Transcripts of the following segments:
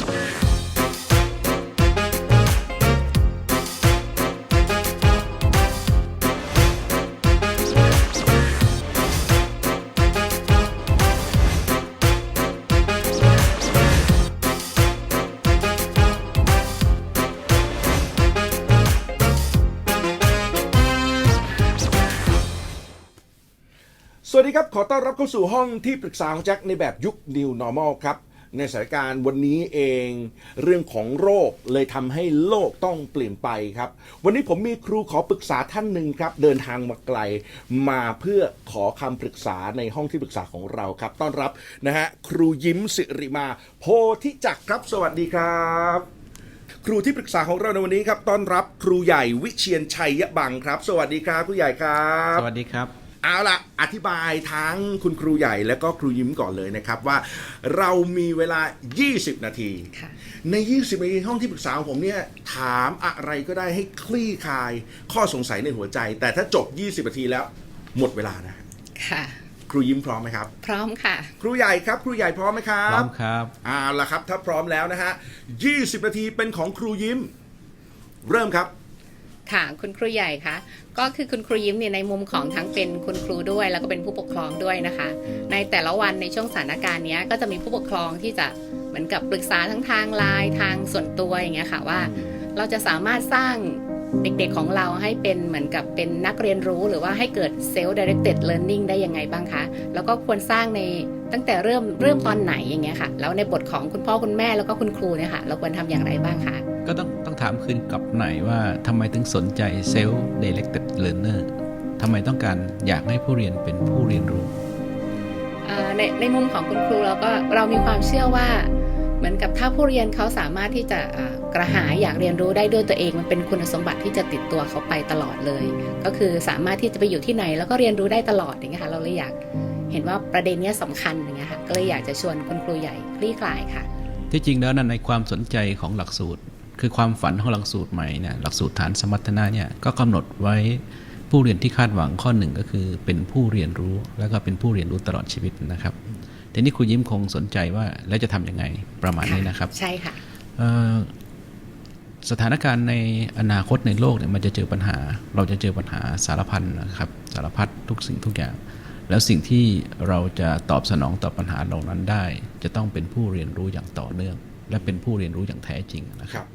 สวัสดีครับ ขอต้อนรับเข้าสู่ห้องที่ปรึกษาของแจ็คในแบบยุค New Normal ครับ ในสถานการณ์วันนี้เองเรื่องของโรคเลยทำให้โลกต้องเปลี่ยนไปครับ วันนี้ผมมีครูขอปรึกษาท่านหนึ่งครับ เดินทางมาไกล มาเพื่อขอคำปรึกษาในห้องที่ปรึกษาของเราครับ ต้อนรับนะฮะครูยิ้มสิริมา โพธิจักรครับ สวัสดีครับ ครูที่ปรึกษาของเราในวันนี้ครับต้อนรับครูใหญ่วิเชียนชัยยะบังครับ สวัสดีครับครูใหญ่ครับ สวัสดีครับ เอาล่ะอธิบายทั้งคุณครูใหญ่และก็ครูยิ้มก่อนเลยนะครับว่าเรามีเวลา 20 นาทีค่ะใน 20 นาทีห้องที่ปรึกษาของผมเนี่ยถามอะไรก็ได้ให้คลี่คลายข้อสงสัยในหัวใจ แต่ถ้าจบ 20 นาทีแล้วหมดเวลานะค่ะ ครูยิ้มพร้อมไหมครับ พร้อมค่ะ ครูใหญ่ครับ ครูใหญ่พร้อมไหมครัพร้อบมครับเอาล่ะครับ ถ้าพร้อมแล้วนะฮะ 20 นาทีเป็นของครูยิ้ม เริ่มครับ ค่ะคุณครูใหญ่คะก็คือคุณครูยิ้มเนี่ยในมุมของทั้งเป็นคุณครูด้วย แล้วก็เป็นผู้ปกครองด้วยนะคะ ในแต่ละวันในช่วงสถานการณ์นี้ก็จะมีผู้ปกครองที่จะเหมือนกับปรึกษาทั้งทางไลน์ทางส่วนตัวอย่างเงี้ยค่ะว่า เราจะสามารถสร้างเด็กๆของเราให้เป็นเหมือนกับเป็นนักเรียนรู้หรือว่าให้เกิด self directed learning ได้ยังไงบ้างคะ แล้วก็ควรสร้างในตั้งแต่เริ่มเริ่มตอนไหนอย่างเงี้ยค่ะ แล้วในบทของคุณพ่อคุณแม่แล้วก็คุณครูเนี่ยค่ะ เราควรทำอย่างไรบ้างคะ ก็ต้อง ถามคืนกลับหน่อยว่าทำไมถึงสนใจ self directed learner ทำไมต้องการอยากให้ผู้เรียนเป็นผู้เรียนรู้เอ่อในในมุมของคุณครูเราก็เรามีความเชื่อว่าเหมือนกับถ้าผู้เรียนเขาสามารถที่จะเอ่อกระหายอยากเรียนรู้ได้ด้วยตัวเอง มันเป็นคุณสมบัติที่จะติดตัวเขาไปตลอดเลย ก็คือสามารถที่จะไปอยู่ที่ไหน แล้วก็เรียนรู้ได้ตลอดอย่างเงี้ยค่ะเราเลยอยากเห็นว่าประเด็นเนี้ยสำคัญอย่างเงี้ยค่ะก็เลยอยากจะชวนคุณครูใหญ่คลี่คลายค่ะ ที่จริงแล้วนั้นในความสนใจของหลักสูตร คือความฝันของหลักสูตรใหม่เนี่ยหลักสูตรฐานสมรรถนะเนี่ยก็กำหนดไว้ผู้เรียนที่คาดหวังข้อหนึ่งก็คือเป็นผู้เรียนรู้แล้วก็เป็นผู้เรียนรู้ตลอดชีวิตนะครับทีนี้ครูยิ้มคงสนใจว่าแล้วจะทำยังไงประมาณนี้นะครับ ใช่ค่ะเอ่อสถานการณ์ในอนาคตในโลกเนี่ยมันจะเจอปัญหา เราจะเจอปัญหาสารพันนะครับสารพัดทุกสิ่งทุกอย่าง แล้วสิ่งที่เราจะตอบสนองต่อปัญหาเหล่านั้นได้ จะต้องเป็นผู้เรียนรู้อย่างต่อเนื่อง และเป็นผู้เรียนรู้อย่างแท้จริงนะคครับรับ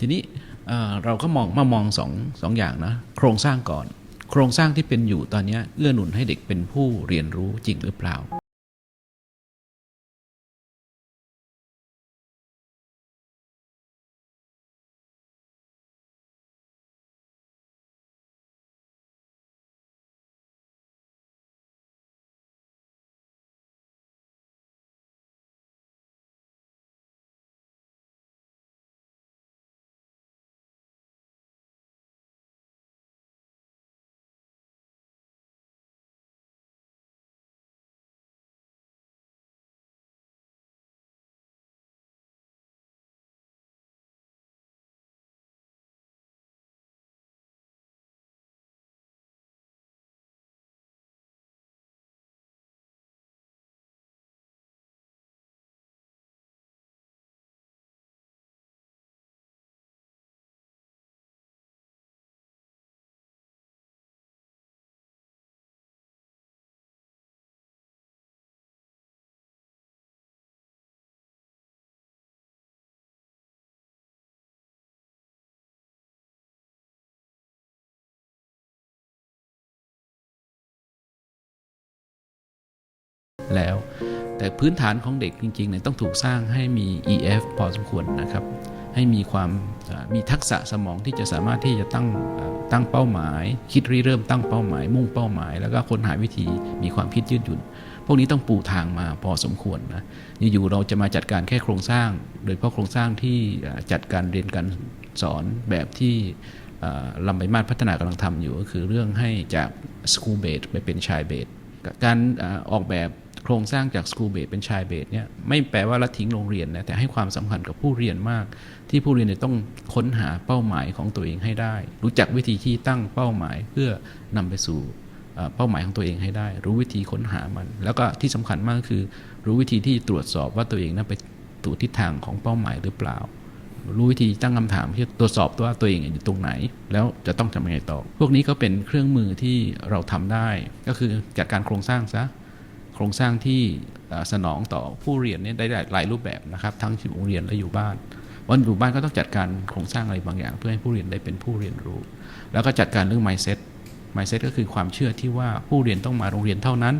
ทีนี้เเราก็มองมามองสองสองอย่างนะโครงสร้างก่อน โครงสร้างที่เป็นอยู่ตอนนี้เอื้อหนุนให้เด็กเป็นผู้เรียนรู้จริงหรือเปล่า แล้ว แต่พื้นฐานของเด็กจริงๆเนี่ยต้องถูกสร้างให้มี EF พอสมควรนะครับ ให้มีความมีทักษะสมองที่จะสามารถที่จะตั้งตั้งเป้าหมาย คิดริเริ่มตั้งเป้าหมาย มุ่งเป้าหมาย แล้วก็ค้นหาวิธีมีความคิดยืดหยุ่น พวกนี้ต้องปูทางมาพอสมควรนะอยู่ๆเราจะมาจัดการแค่โครงสร้าง โดยเฉพาะโครงสร้างที่จัดการเรียนการสอนแบบที่ลำไปมาศพัฒนากำลังทำอยู่ก็คือเรื่องให้จาก school base ไปเป็น child base การออกแบบ โครงสร้างจาก school base เป็น child base เนี่ยไม่แปลว่าละทิ้งโรงเรียนนะแต่ให้ความสำคัญกับผู้เรียนมาก ที่ผู้เรียนเนี่ยต้องค้นหาเป้าหมายของตัวเองให้ได้ รู้จักวิธีที่ตั้งเป้าหมายเพื่อนำไปสู่เป้าหมายของตัวเองให้ได้ รู้วิธีค้นหามัน แล้วก็ที่สำคัญมากคือ รู้วิธีที่ตรวจสอบว่าตัวเองนั้นไปถูกทิศทางของเป้าหมายหรือเปล่า รู้วิธีตั้งคำถามที่ตรวจสอบตัวว่าตัวเองอยู่ตรงไหน แล้วจะต้องทำยังไงต่อ พวกนี้ก็เป็นเครื่องมือที่เราทำได้ ก็คือจัดการโครงสร้างซะ ครงสร้างที่สนองต่อผู้เรียนเนี่ยได้หลายรูปแบบนะครับ ทั้งที่โรงเรียนและอยู่บ้านวันอยู่บ้านก็ต้องจัดการโครงสร้างอะไรบางอย่าง เพื่อให้ผู้เรียนได้เป็นผู้เรียนรู้ แล้วก็จัดการเรื่อง mindset mindset ก็คือความเชื่อที่ว่าผู้เรียนต้องมาโรงเรียนเท่านั้น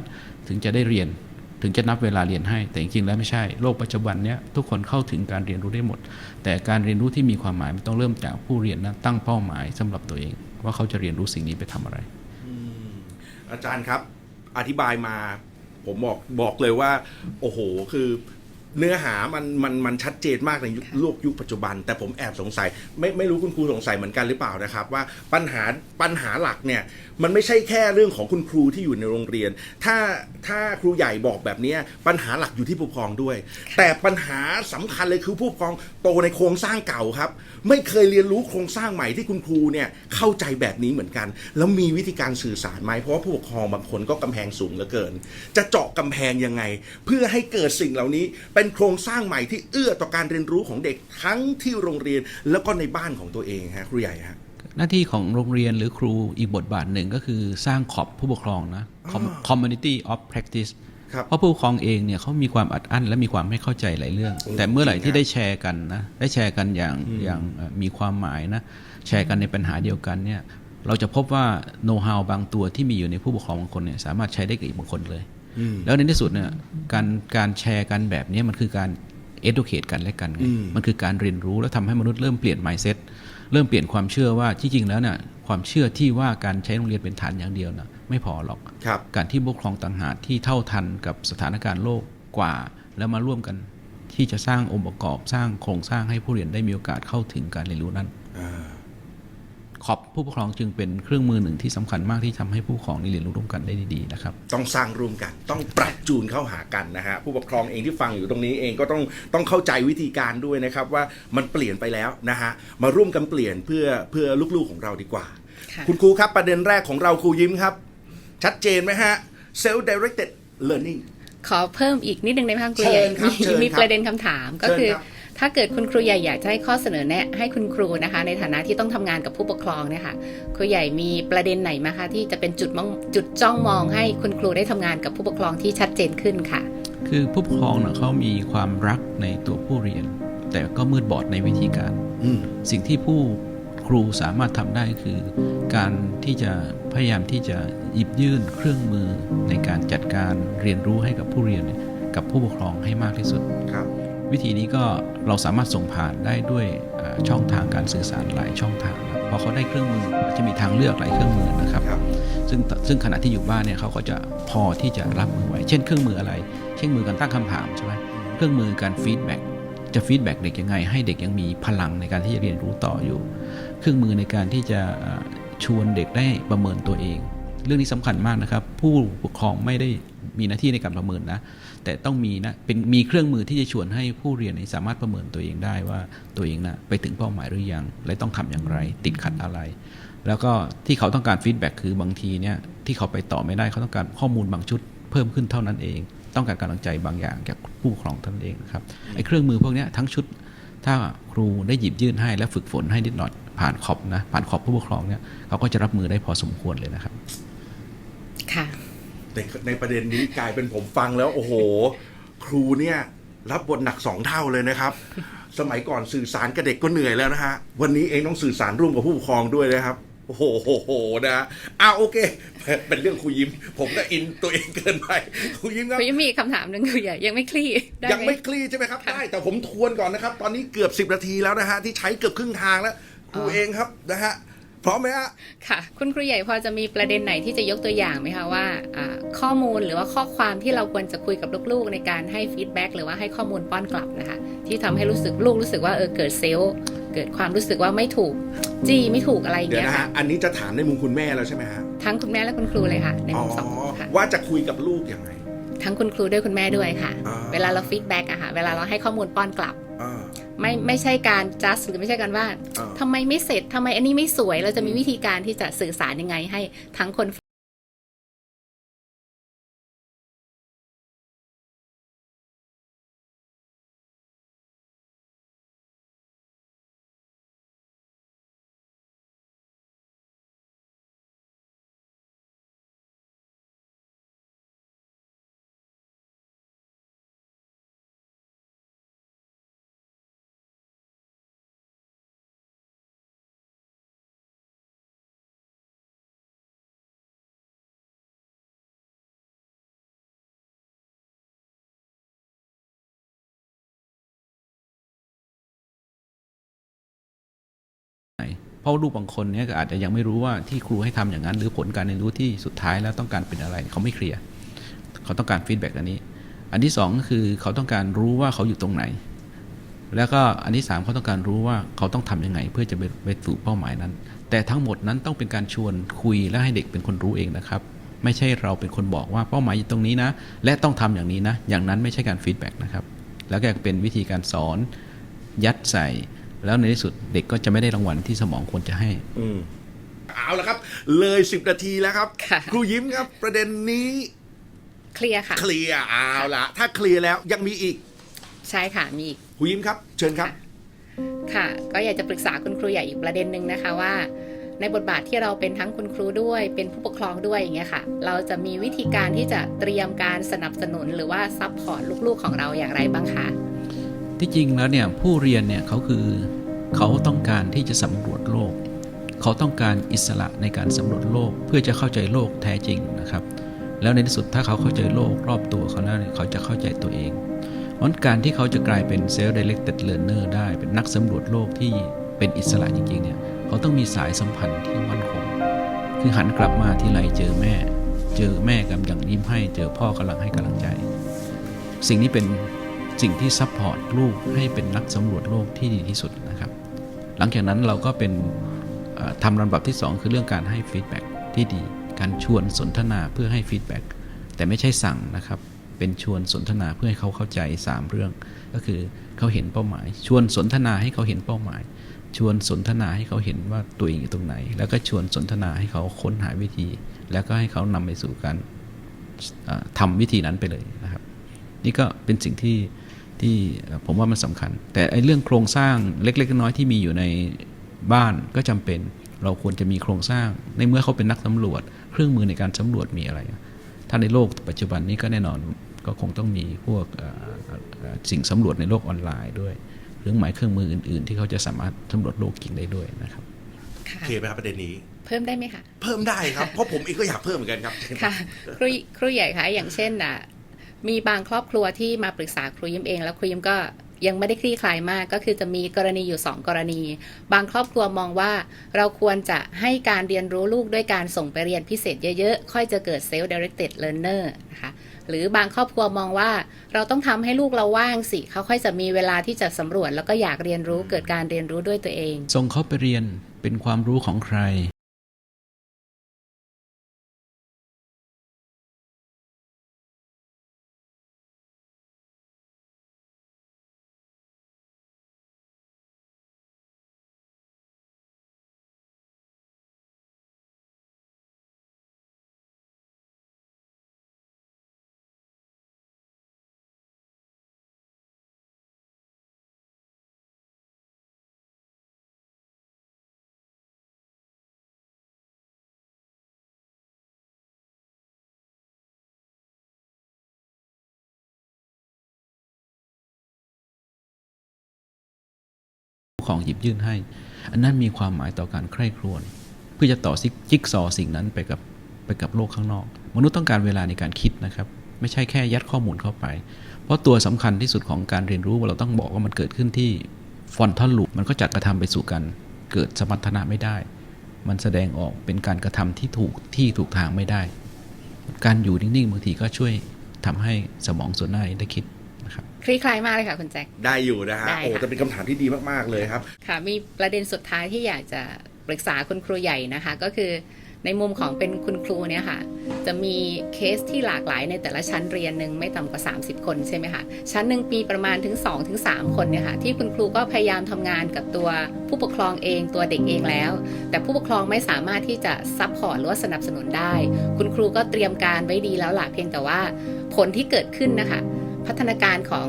ถึงจะได้เรียนถึงจะนับเวลาเรียนให้ แต่จริงๆแล้วไม่ใช่โลกปัจจุบันเนี้ยทุกคนเข้าถึงการเรียนรู้ได้หมด แต่การเรียนรู้ที่มีความหมายมันต้องเริ่มจากผู้เรียนนะตั้งเป้าหมายสำหรับตัวเอง ว่าเขาจะเรียนรู้สิ่งนี้ไปทำอะไรอาจารย์ครับอธิบายมา ผมบอกบอกเลยว่า โอ้โห คือ เนื้อหามันมันมันชัดเจนมากในยุคโลกยุคปัจจุบัน แต่ผมแอบสงสัย ไม่ไม่รู้คุณครูสงสัยเหมือนกันหรือเปล่านะครับ ว่าปัญหาปัญหาหลักเนี่ย มันไม่ใช่แค่เรื่องของคุณครูที่อยู่ในโรงเรียน ถ้าถ้าครูใหญ่บอกแบบนี้ปัญหาหลักอยู่ที่ผู้ปกครองด้วย แต่ปัญหาสำคัญเลยคือผู้ปกครองโตในโครงสร้างเก่าครับ ไม่เคยเรียนรู้โครงสร้างใหม่ที่คุณครูเนี่ยเข้าใจแบบนี้เหมือนกัน แล้วมีวิธีการสื่อสารไหมเพราะว่าผู้ปกครองบางคนก็กำแพงสูงเหลือเกิน จะเจาะกำแพงยังไง เพื่อให้เกิดสิ่งเหล่านี้เป็นโครงสร้างใหม่ที่เอื้อต่อการเรียนรู้ของเด็กทั้งที่โรงเรียนแล้วก็ในบ้านของตัวเองฮะครูใหญ่ฮะหน้าที่ของโรงเรียนหรือครูอีกบทบาทหนึ่งก็คือสร้างขอบผู้ปกครองนะ Com- อ่า community of practice ครับเพราะผู้ปกครองเองเนี่ยเขามีความอัดอั้นและมีความไม่เข้าใจหลายเรื่องอืมแต่เมื่อไหร่จริงที่นะได้แชร์กันนะได้แชร์กันอย่างอย่างเอ่อมีความหมายนะแชร์กันในปัญหาเดียวกันเนี่ยเราจะพบว่าโน้ตฮาวบางตัวที่มีอยู่ในผู้ปกครองบางคนเนี่ยสามารถใช้ได้กับอีกบางคนเลยอืม แล้วในที่สุดเนี่ยการการแชร์กันแบบนี้มันคือการ educate กันและกันไงอืมมันคือการเรียนรู้แล้วทำให้มนุษย์เริ่มเปลี่ยน mindset เริ่มเปลี่ยนความเชื่อว่าที่จริงแล้วเนี่ยความเชื่อที่ว่าการใช้โรงเรียนเป็นฐานอย่างเดียวนะไม่พอหรอกครับการที่ผู้ปกครองต่างหากที่เท่าทันกับสถานการณ์โลกกว่า แล้วมาร่วมกันที่จะสร้างองค์ประกอบสร้างโครงสร้างให้ผู้เรียนได้มีโอกาสเข้าถึงการเรียนรู้นั้นอ่า ขอบผู้ปกครองจึงเป็นเครื่องมือหนึ่งที่สำคัญมากที่ทำให้ผู้ปกครองได้เรียนรู้ร่วมกันได้ดีๆนะครับต้องสร้างร่วมกันต้องปรับจูนเข้าหากันนะฮะผู้ปกครองเองที่ฟังอยู่ตรงนี้เองก็ต้องต้องเข้าใจวิธีการด้วยนะครับว่ามันเปลี่ยนไปแล้วนะฮะมาร่วมกันเปลี่ยนเพื่อเพื่อลูกๆของเราดีกว่าค่ะคุณครูครับประเด็นแรกของเราครูยิ้มครับ ชัดเจนไหมฮะ self directed learning ขอเพิ่มอีกนิดนึงในภาคครูเชิใหญ่ญครับมีเชิญมีครับประเด็นคำถามก็เชิญคือครับ ถ้าเกิดคุณครูใหญ่อยากจะให้ข้อเสนอแนะให้คุณครูนะคะ ในฐานะที่ต้องทำงานกับผู้ปกครองเนี่ยค่ะครูใหญ่มีประเด็นไหนไหมคะที่จะเป็นจุดมองจุดจ้องมองให้คุณครูได้ทำงานกับผู้ปกครองที่ชัดเจนขึ้นค่ะ คือผู้ปกครองนะเขามีความรักในตัวผู้เรียน แต่ก็มืดบอดในวิธีการอืมสิ่งที่ผู้ครูสามารถทำได้คือ การที่จะพยายามที่จะหยิบยื่นเครื่องมือในการจัดการเรียนรู้ให้กับผู้เรียนเนี่ยกับผู้ปกครองให้มากที่สุดครับ วิธีนี้ก็เราสามารถส่งผ่านได้ด้วยช่องทางการสื่อสารหลายช่องทางนะเพราะเขาได้เครื่องมือจะมีทางเลือกหลายเครื่องมือนะครับ ซึ่งซึ่งขณะที่อยู่บ้านเนี่ยเขาก็จะพอที่จะรับมือไหวเช่นเครื่องมืออะไร เช่นมือการตั้งคำถามใช่ไหมเครื่องมือการฟีดแบ็กจะฟีดแบ็กเด็กยังไง ให้เด็กยังมีพลังในการที่จะเรียนรู้ต่ออยู่ เครื่องมือในการที่จะชวนเด็กได้ประเมินตัวเอง เรื่องนี้สำคัญมากนะครับ ผู้ปกครองไม่ได้ มีหน้าที่ในการประเมินนะ แต่ต้องมีนะเป็นมีเครื่องมือที่จะชวนให้ผู้เรียนนี่สามารถประเมินตัวเองได้ว่าตัวเองนะไปถึงเป้าหมายหรือยัง และต้องทำอย่างไร ติดขัดอะไร แล้วก็ที่เขาต้องการฟีดแบ็กคือบางทีเนี่ยที่เขาไปต่อไม่ได้เขาต้องการข้อมูลบางชุดเพิ่มขึ้นเท่านั้นเอง ต้องการกำลังใจบางอย่างจากผู้ปกครองท่านเองนะครับไอ้เครื่องมือพวกนี้ทั้งชุดถ้าครูได้หยิบยื่นให้และฝึกฝนให้นิดหน่อยผ่านขอบนะผ่านขอบผู้ปกครองเนี่ยเขาก็จะรับมือได้พอสมควรเลยนะครับ ค่ะ ในในประเด็นนี้กลายเป็นผมฟังแล้ว โอ้โห ครูเนี่ย รับบทหนักสองเท่าเลยนะครับ สมัยก่อนสื่อสารกับเด็กก็เหนื่อยแล้วนะฮะวันนี้เองต้องสื่อสารร่วมกับผู้ปกครองด้วยนะครับโอ้โหโหโหนะฮะอ้าวโอเค เป็นเรื่องครูยิ้ม ผมก็อินตัวเองเกินไปครูยิ้มครับครูยังมีอีกคำถามหนึ่งครูใหญ่ยังไม่คลี่ได้ยังไหมไม่คลี่ใช่ไหมครับค่ะได้แต่ผมทวนก่อนนะครับ ตอนนี้เกือบ 10 นาทีแล้วนะฮะที่ใช้เกือบครึ่งทางแล้วครูอ๋อเองครับนะฮะ พร้อมไหมฮะค่ะ คุณครูใหญ่พอจะมีประเด็นไหนที่จะยกตัวอย่างไหมคะว่าอ่าข้อมูลหรือว่าข้อความที่เราควรจะคุยกับลูกๆ ในการให้ฟีดแบ็กหรือว่าให้ข้อมูลป้อนกลับนะคะ ที่ทำให้รู้สึกลูกรู้สึกว่าเออเกิดเซลล์เกิดความรู้สึกว่าไม่ถูกจี้ไม่ถูกอะไรอย่างเดี๋ยวเงี้ยนะค่ะฮะอันนี้จะถามในมุมคุณแม่แล้วใช่ไหมฮะทั้งคุณแม่และคุณครูเลยค่ะในอ๋อมุมสองมุมค่ะว่าจะคุยกับลูกยังไงทั้งคุณครูด้วยคุณแม่ด้วยค่ะอ่าเวลาเราฟีดแบ็กอะค่ะเวลาเราให้ข้อมูลป้อนกลับอ่า ไม่ไม่ใช่การ just หรือไม่ใช่การว่าอ่าทำไมไม่เสร็จทำไมอันนี้ไม่สวย เราจะมีวิธีการที่จะสื่อสารยังไงให้ทั้งคน เพราะลูกบางคนเนี่ยก็อาจจะยังไม่รู้ว่าที่ครูให้ทำอย่างนั้น หรือผลการเรียนรู้ที่สุดท้ายแล้วต้องการเป็นอะไร เขาไม่เคลียร์เขาต้องการฟีดแบ็กอันนี้ อันที่สองก็คือเขาต้องการรู้ว่าเขาอยู่ตรงไหน แล้วก็อันที่สามเขาต้องการรู้ว่าเขาต้องทำยังไง เพื่อจะไปสู่เป้าหมายนั้น แต่ทั้งหมดนั้นต้องเป็นการชวนคุยและให้เด็กเป็นคนรู้เองนะครับ ไม่ใช่เราเป็นคนบอกว่าเป้าหมายอยู่ตรงนี้นะ และต้องทำอย่างนี้นะ อย่างนั้นไม่ใช่การฟีดแบ็กนะครับ แล้วก็เป็นวิธีการสอนยัดใส่ แล้วในที่สุดเด็กก็จะไม่ได้รางวัลที่สมองควรจะให้ อืมเอาละครับ เลย10นาทีแล้วครับ ค่ะ ครูยิ้มครับ ประเด็นนี้เคลียร์ค่ะ เคลียร์เอาละถ้าเคลียร์แล้วยังมีอีกใช่ค่ะมีอีก ครูยิ้มครับ เชิญครับ ค่ะ ก็อยากจะปรึกษาคุณครูใหญ่อีกประเด็นหนึ่งนะคะว่า ในบทบาทที่เราเป็นทั้งคุณครูด้วยเป็นผู้ปกครองด้วยอย่างเงี้ยค่ะ เราจะมีวิธีการที่จะเตรียมการสนับสนุนหรือว่าซัพพอร์ตลูกๆของเราอย่างไรบ้างคะ ที่จริงแล้วเนี่ยผู้เรียนเนี่ยเขาคือเขาต้องการที่จะสำรวจโลก เขาต้องการอิสระในการสำรวจโลกเพื่อจะเข้าใจโลกแท้จริงนะครับ แล้วในที่สุดถ้าเขาเข้าใจโลกรอบตัวเขาแล้วเขาจะเข้าใจตัวเองเพราะฉะนั้นการที่เขาจะกลายเป็น self directed learner ได้เป็นนักสำรวจโลกที่เป็นอิสระจริงๆเนี่ยเขาต้องมีสายสัมพันธ์ที่มั่นคง คือหันกลับมาที่ไรเจอแม่ เจอแม่กำลังยิ้มให้ เจอพ่อกำลังให้กำลังใจ สิ่งนี้เป็น สิ่งที่ซัพพอร์ตลูกให้เป็นนักสำรวจโลกที่ดีที่สุดนะครับ หลังจากนั้นเราก็เป็นทำลำดับที่ 2 คือเรื่องการให้ฟีดแบ็กที่ดี การชวนสนทนาเพื่อให้ฟีดแบ็กแต่ไม่ใช่สั่งนะครับ เป็นชวนสนทนาเพื่อให้เขาเข้าใจ 3 เรื่อง ก็คือเขาเห็นเป้าหมาย ชวนสนทนาให้เขาเห็นเป้าหมาย ชวนสนทนาให้เขาเห็นว่าตัวเองอยู่ตรงไหน แล้วก็ชวนสนทนาให้เขาค้นหาวิธี แล้วก็ให้เขานำไปสู่การเอ่อทำวิธีนั้นไปเลยนะครับ นี่ก็เป็นสิ่งที่ ที่เอ่อผมว่ามันสำคัญ แต่ไอ้เรื่องโครงสร้างเล็กๆน้อยๆที่มีอยู่ในบ้านก็จำเป็น เราควรจะมีโครงสร้าง ในเมื่อเขาเป็นนักสำรวจ เครื่องมือในการสำรวจมีอะไร ถ้าในโลกปัจจุบันนี้ก็แน่นอนก็คงต้องมีพวกเอ่อเอ่อสิ่งสำรวจในโลกออนไลน์ด้วยเครื่องหมายเครื่องมืออื่น ๆ ที่เขาจะสามารถสำรวจโลกจริงได้ด้วยนะครับค่ะโอเคไหมครับประเด็นนี้ เพิ่มได้ไหมคะเพิ่มได้ครับเพราะผมเองก็อยากเพิ่มเหมือนกันครับค่ะครูครูใหญ่คะอย่างเช่นอะ มีบางครอบครัวที่มาปรึกษาครูยิ้มเอง แล้วครูยิ้มก็ยังไม่ได้คลี่คลายมากก็คือจะมีกรณีอยู่ 2 กรณี บางครอบครัวมองว่า เราควรจะให้การเรียนรู้ลูกด้วยการส่งไปเรียนพิเศษเยอะๆ ค่อยจะเกิด self directed learner นะคะหรือบางครอบครัวมองว่า เราต้องทำให้ลูกเราว่างสิเขาค่อยจะมีเวลาที่จะสำรวจ แล้วก็อยากเรียนรู้เกิดการเรียนรู้ด้วยตัวเอง ส่งเขาไปเรียนเป็นความรู้ของใคร ของหยิบยื่นให้ อันนั้นมีความหมายต่อการใคร่ครวญเพื่อจะต่อซิกจิ๊กซอสิ่งนั้นไปกับไปกับโลกข้างนอก มนุษย์ต้องการเวลาในการคิดนะครับ ไม่ใช่แค่ยัดข้อมูลเข้าไป เพราะตัวสำคัญที่สุดของการเรียนรู้เราต้องบอกว่ามันเกิดขึ้นที่ฟอนทัลลูปมันก็จัดกระทำไปสู่การเกิดสมรรถนะไม่ได้ มันแสดงออกเป็นการกระทำที่ถูกที่ถูกทางไม่ได้ การอยู่นิ่งๆบางทีก็ช่วยทำให้สมองส่วนหน้าได้คิด ครับคลี่คลายมากเลยค่ะคุณแจ็ค ได้อยู่นะฮะได้โอ้ค่ะแต่เป็นคำถามที่ดีมากๆเลยครับ ค่ะมีประเด็นสุดท้ายที่อยากจะปรึกษาคุณครูใหญ่นะคะ ก็คือในมุมของเป็นคุณครูเนี่ยค่ะ จะมีเคสที่หลากหลายในแต่ละชั้นเรียนหนึ่งไม่ต่ำกว่า 30 คนใช่ไหมคะชั้นหนึ่งปีประมาณถึง2ถึง3คนเนี่ยค่ะที่คุณครูก็พยายามทำงานกับตัวผู้ปกครองเองตัวเด็กเองแล้ว แต่ผู้ปกครองไม่สามารถที่จะซัพพอร์ตหรือว่าสนับสนุนได้ คุณครูก็เตรียมการไว้ดีแล้วล่ะเพียงแต่ว่าผลที่เกิดขึ้นนะคะ พัฒนาการของ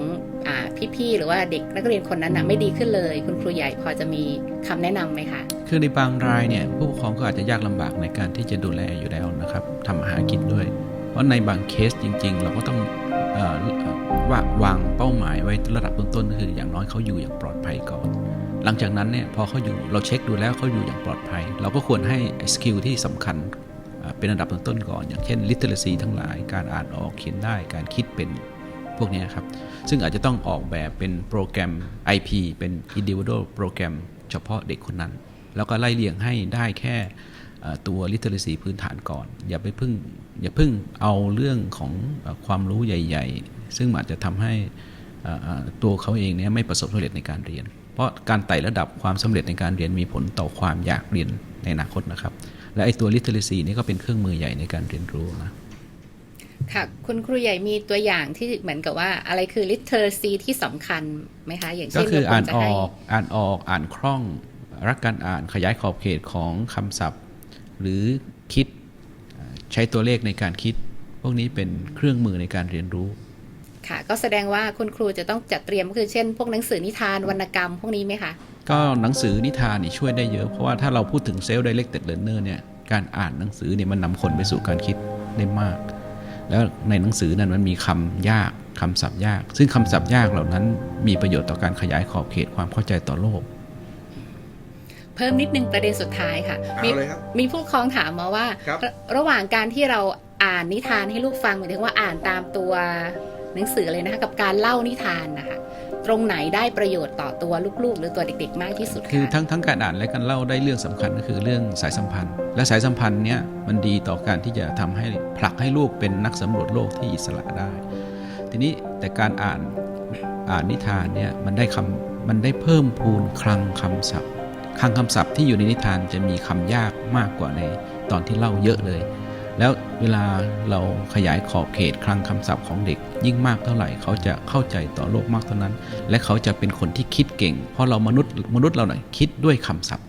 อพี่ ๆ หรือว่าเด็กนักเรียนคนนั้นนะไม่ดีขึ้นเลย คุณครูใหญ่พอจะมีคำแนะนำไหมคะคือในบางรายเนี่ยผู้ปกครองก็อาจจะยากลำบากในการที่จะดูแลอยู่แล้วนะครับทำอาหารกินด้วย เพราะในบางเคสจริง ๆ เราก็ต้องอว่าวางเป้าหมายไว้ระดับต้นๆก็คืออย่างน้อยเขาอยู่อย่างปลอดภัยก่อน หลังจากนั้นเนี่ยพอเขาอยู่เราเช็คดูแล้วเขาอยู่อย่างปลอดภัย เราก็ควรให้สกิลที่สำคัญเป็นอันดับต้นๆก่อน อย่างเช่น literacy ทั้งหลาย การอ่านออกเขียนได้ การคิดเป็น พวกนี้ครับ ซึ่งอาจจะต้องออกแบบเป็นโปรแกรม IP เป็น individual โปรแกรมเฉพาะเด็กคนนั้น แล้วก็ไล่เลี่ยงให้ได้แค่ตัว literacy พื้นฐานก่อน อย่าไปพึ่งอย่าพึ่งเอาเรื่องของความรู้ใหญ่ ๆ ซึ่งอาจจะทำให้ตัวเขาเองเนี่ยไม่ประสบสำเร็จในการเรียน เพราะการไต่ระดับความสำเร็จในการเรียนมีผลต่อความอยากเรียนในอนาคตนะครับ และไอ้ตัว literacy นี่ก็เป็นเครื่องมือใหญ่ในการเรียนรู้นะ ค่ะ คุณครูใหญ่มีตัวอย่างที่เหมือนกับว่าอะไรคือ literacy ที่สำคัญไหมคะ อย่างก็เช่นคือเราวอ่ารนจะอให้อกอ่านออกอ่านคล่อง รักการอ่านขยายขอบเขตของคำศัพท์ หรือคิดเอ่อใช้ตัวเลขในการคิด พวกนี้เป็นเครื่องมือในการเรียนรู้ ค่ะ ก็แสดงว่าคุณครูจะต้องจัดเตรียมก็คือเช่น พวกหนังสือนิทานวรรณกรรมพวกนี้ไหมคะก็หนังสือนิทานนี่ช่วยได้เยอะ เพราะว่าถ้าเราพูดถึง self directed learner เนี่ยการอ่านหนังสือเนี่ยมันนำคนไปสู่การคิดได้มาก แล้วในหนังสือนั้นมันมีคำยากคำศัพท์ยาก ซึ่งคำศัพท์ยากเหล่านั้นมีประโยชน์ต่อการขยายขอบเขตความเข้าใจต่อโลก เพิ่มนิดนึงประเด็นสุดท้ายค่ะเอามีเลยครับมีผู้ปกครองถามมาว่าครับระระหว่างการที่เราอ่านนิทานให้ลูกฟังหมายถึงว่าอ่านตามตัวหนังสือเลยนะคะกับการเล่านิทานนะคะต รงไหนได้ประโยชน์ต่อตัวลูกๆ หรือตัวเด็กๆ มากที่สุดคือทั้งทั้งการอ่านและการเล่าได้เรื่องสำคัญก็คือเรื่องสายสัมพันธ์ และสายสัมพันธ์เนี้ยมันดีต่อการที่จะทำให้ผลักให้ลูกเป็นนักสำรวจโลกที่อิสระได้ ทีนี้แต่การอ่านอ่านนิทานเนี่ยมันได้คำมันได้เพิ่มพูนคลังคำศัพท์คลังคำศัพท์ที่อยู่ในนิทานจะมีคำยากมากกว่าในตอนที่เล่าเยอะเลย แล้วเวลาเราขยายขอบเขตคลังคำศัพท์ของเด็ก ยิ่งมากเท่าไหร่เขาจะเข้าใจต่อโลกมากเท่านั้น และเขาจะเป็นคนที่คิดเก่ง เพราะเรามนุษย์มนุษย์เราหน่อยคิดด้วยคำศัพท์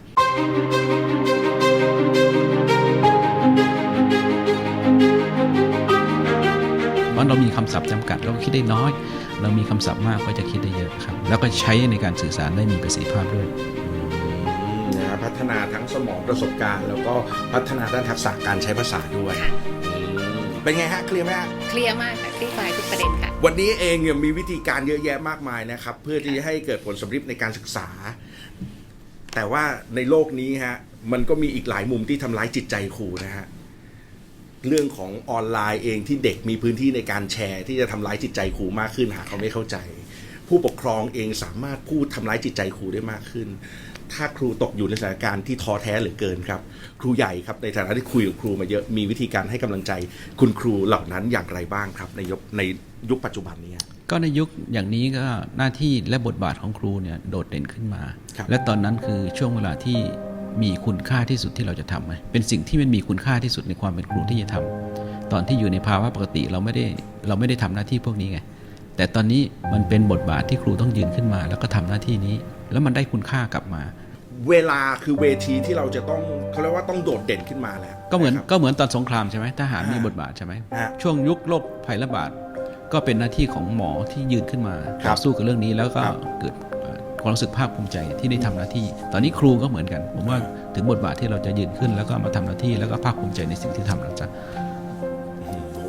เพราะเรามีคำศัพท์จำกัดเราก็คิดได้น้อย เรามีคำศัพท์มากก็จะคิดได้เยอะครับ แล้วก็ใช้ในการสื่อสารได้มีประสิทธิภาพด้วย นะฮะพัฒนาทั้งสมองประสบการณ์ แล้วก็พัฒนาด้านทักษะการใช้ภาษาด้วยอืมเป็นไงฮะเคลียร์ไหมฮะ เคลียร์มากค่ะคลี่คลายทุกประเด็นค่ะ วันนี้เองเนี่ยมีวิธีการเยอะแยะมากมายนะครับ เพื่อที่จะให้เกิดผลสำเร็จในการศึกษา แต่ว่าในโลกนี้ฮะมันก็มีอีกหลายมุมที่ทำร้ายจิตใจครูนะฮะเรื่องของออนไลน์เองที่เด็กมีพื้นที่ในการแชร์ ที่จะทำร้ายจิตใจครูมากขึ้นหากเขาไม่เข้าใจ ผู้ปกครองเองสามารถพูดทำร้ายจิตใจครูได้มากขึ้น ถ้าครูตกอยู่ในสถานการณ์ที่ท้อแท้เหลือเกินครับ ครูใหญ่ครับในฐานะที่คุยกับครูมาเยอะมีวิธีการให้กำลังใจ คุณครูเหล่านั้นอย่างไรบ้างครับ ในยุคในยุคปัจจุบันนี้ก็ในยุคอย่างนี้ก็หน้าที่และบทบาทของครูเนี่ยโดดเด่นขึ้นมาครับและตอนนั้นคือช่วงเวลาที่มีคุณค่าที่สุดที่เราจะทำไงเป็นสิ่งที่มันมีคุณค่าที่สุดในความเป็นครูที่จะทำตอนที่อยู่ในภาวะปกติเราไม่ได้เราไม่ได้ทำหน้าที่พวกนี้ไงแต่ตอนนี้มันเป็นบทบาทที่ครูต้องยืนขึ้นมา แล้วก็ทำหน้าที่นี้ แล้วมันได้คุณค่ากลับมา เวลาคือเวทีที่เราจะต้องเขาเรียกว่าต้องโดดเด่นขึ้นมาแล้วก็เหมือนะครับ ก็เหมือนตอนสงครามใช่ไหมทหารอ่ามีมีบทบาทใช่ไหมฮะช่วงยุคโรคภัยระบาดก็เป็นหน้าที่ของหมอที่ยืนขึ้นมาครัต่บอสู้กับเรื่องนี้แล้วก็ครับเกิดเอ่อความรู้สึกภาคภูมิใจที่ได้ทำหน้าที่ ตอนนี้ครูก็เหมือนกัน ผมว่าถึงบทบาทที่เราจะยืนขึ้นแล้วก็มาทำหน้าที่แล้วก็ภาคภูมิใจในสิ่งที่ทำแล้วจ้ะอืมผม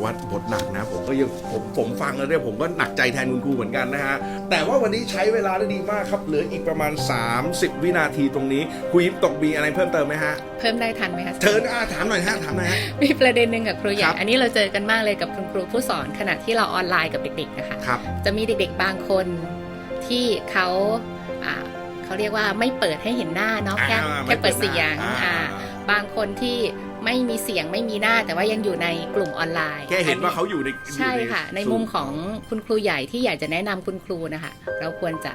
ว่าบทหนักนะ ผมก็ยังผมผมฟังแล้วเนี่ยผมก็หนักใจแทนคุณครูเหมือนกันนะฮะ แต่ว่าวันนี้ใช้เวลาได้ดีมากครับ เหลืออีกประมาณ 30 วินาทีตรงนี้ครูยิ้มตกมีอะไรเพิ่มเติมไหมฮะ เพิ่มได้ทันไหมคะเชิญอาถามหน่อยฮะถามหน่อยฮะมีประเด็นหนึ่งกับครูใหคญ่รับอันนี้เราเจอกันมากเลยกับคุณครูผู้สอนขณะที่เราออนไลน์กับเด็กๆนะคะครับจะมีเด็กๆบางคนที่เขาอ่าเขาเรียกว่าไม่เปิดให้เห็นหน้าเนาะแค่อ่าแค่เปิดเสียงอ่าอ่าบางคนที่ ไม่มีเสียงไม่มีหน้า แต่ว่ายังอยู่ในกลุ่มออนไลน์แค่เห็นว่าเขาอยู่ในใช่ค่ะ ในซูมุมของคุณครูใหญ่ที่อยากจะแนะนำคุณครูนะคะ เราควรจะ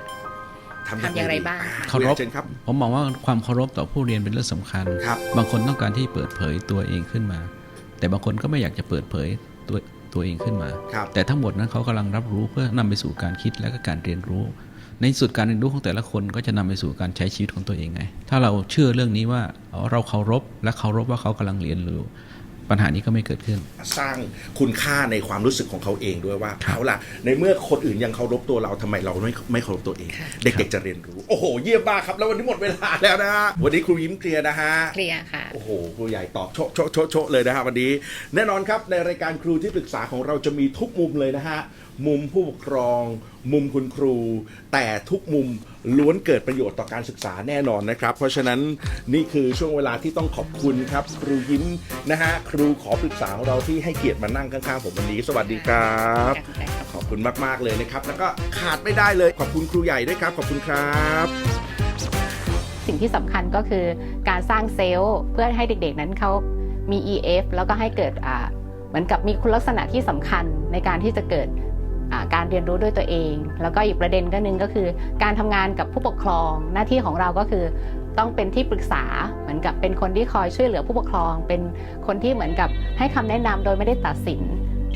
ทำอย่างไรบ้างอ่เคารพเชิญครับผมมองว่าความเคารพต่อผู้เรียนเป็นเรื่องสำคัญครับบางคนต้องการที่เปิดเผยตัวเองขึ้นมา แต่บางคนก็ไม่อยากจะเปิดเผยตัวตัวเองขึ้นมาครับแต่ทั้งหมดนั้นเขากำลังรับรู้เพื่อนำไปสู่การคิดและก็การเรียนรู้ ในสุดการเรียนรู้ของแต่ละคนก็จะนำไปสู่การใช้ชีวิตของตัวเองไง ถ้าเราเชื่อเรื่องนี้ว่าอ๋อเราเคารพและเคารพว่าเขากำลังเรียนรู้ปัญหานี้ก็ไม่เกิดขึ้น สร้างคุณค่าในความรู้สึกของเขาเองด้วยว่าเอาล่ะในเมื่อคนอื่นยังเคารพตัวเราทำไมเราไม่ไม่เคารพตัวเองค่ะเด็กๆจะเรียนรู้ โอ้โห เยี่ยมมากครับ แล้ววันนี้หมดเวลาแล้วนะฮะวันนี้ครูยิ้มเคลียร์นะฮะเคลียร์ค่ะโอ้โหครูใหญ่ตอบโชะโชะโชะโชะเลยนะฮะวันนี้ แน่นอนครับในรายการครูที่ปรึกษาของเราจะมีทุกมุมเลยนะฮะ มุมผู้ปกครอง มุมคุณครู แต่ทุกมุมล้วนเกิดประโยชน์ต่อการศึกษาแน่นอนนะครับ เพราะฉะนั้นนี่คือช่วงเวลาที่ต้องขอบคุณครับ ครูยิ้มนะฮะครูขอปรึกษาของเราที่ให้เกียรติมานั่งข้างๆผมวันนี้ สวัสดีครับ ขอบคุณมากๆเลยนะครับ แล้วก็ขาดไม่ได้เลยขอบคุณครูใหญ่ด้วยครับ ขอบคุณครับสิ่งที่สำคัญก็คือการสร้างเซลล์เพื่อให้เด็กๆนั้นเขามี EF แล้วก็ให้เกิดอ่าเหมือนกับมีคุณลักษณะที่สำคัญในการที่จะเกิดอ่า การเรียนรู้ด้วยตัวเอง แล้วก็อีกประเด็นก็นึงก็คือ การทำงานกับผู้ปกครอง หน้าที่ของเราก็คือต้องเป็นที่ปรึกษาเหมือนกับเป็นคนที่คอยช่วยเหลือผู้ปกครอง เป็นคนที่เหมือนกับให้คำแนะนำโดยไม่ได้ตัดสิน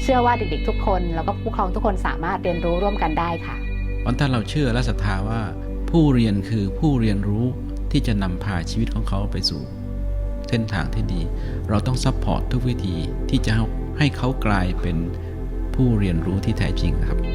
เชื่อว่าเด็กๆทุกคน แล้วก็ผู้ปกครองทุกคนสามารถเรียนรู้ร่วมกันได้ค่ะเพราะถ้าเราเชื่อและศรัทธาว่า ผู้เรียนคือผู้เรียนรู้ที่จะนำพาชีวิตของเขาไปสู่ เส้นทางที่ดี เราต้องซัพพอร์ตทุกวิธีที่จะให้เขากลายเป็น ผู้เรียนรู้ที่แท้จริงนะครับ